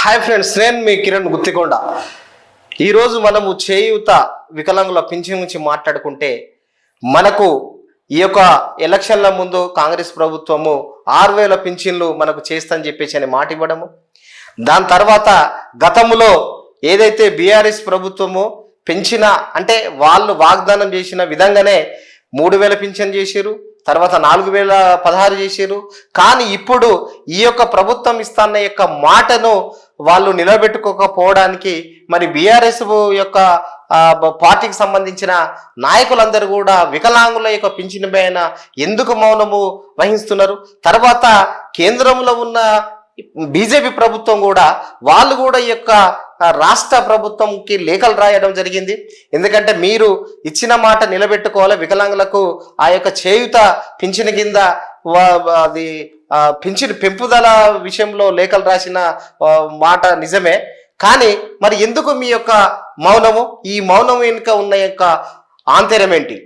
Hi friends నేను మీ కిరణ్ గుత్తికొండ. ఈరోజు మనము చేయూత వికలాంగుల పింఛన్ గురించి మాట్లాడుకుంటే మనకు ఈ యొక్క ఎలక్షన్ల ముందు కాంగ్రెస్ ప్రభుత్వము ఆరు వేల పింఛన్లు మనకు చేస్తని చెప్పేసి అని మాట ఇవ్వడము. దాని తర్వాత గతంలో ఏదైతే బీఆర్ఎస్ ప్రభుత్వము పెంచిన అంటే వాళ్ళు వాగ్దానం చేసిన విధంగానే మూడు వేల పింఛన్ చేశారు తర్వాత నాలుగు వేల పదహారు చేశారు కానీ ఇప్పుడు ఈ యొక్క ప్రభుత్వం ఇస్తున్న యొక్క మాటను వాళ్ళు నిలబెట్టుకోకపోవడానికి మరి బీఆర్ఎస్ యొక్క పార్టీకి సంబంధించిన నాయకులందరూ కూడా వికలాంగుల యొక్క పింఛన్ పైన ఎందుకు మౌనము వహిస్తున్నారు? తర్వాత కేంద్రంలో ఉన్న బీజేపీ ప్రభుత్వం కూడా వాళ్ళు కూడా ఈ యొక్క రాష్ట్ర ప్రభుత్వంకి లేఖలు రాయడం జరిగింది. ఎందుకంటే మీరు ఇచ్చిన మాట నిలబెట్టుకోవాలి. వికలాంగులకు ఆ యొక్క చేయుత పింఛన్ కింద అది పింఛన్ పెంపుదల విషయంలో లేఖలు రాసిన మాట నిజమే. కానీ మరి ఎందుకు మీ యొక్క మౌనము? ఈ మౌనం వెనుక ఉన్న యొక్క ఆంతర్యం ఏంటి?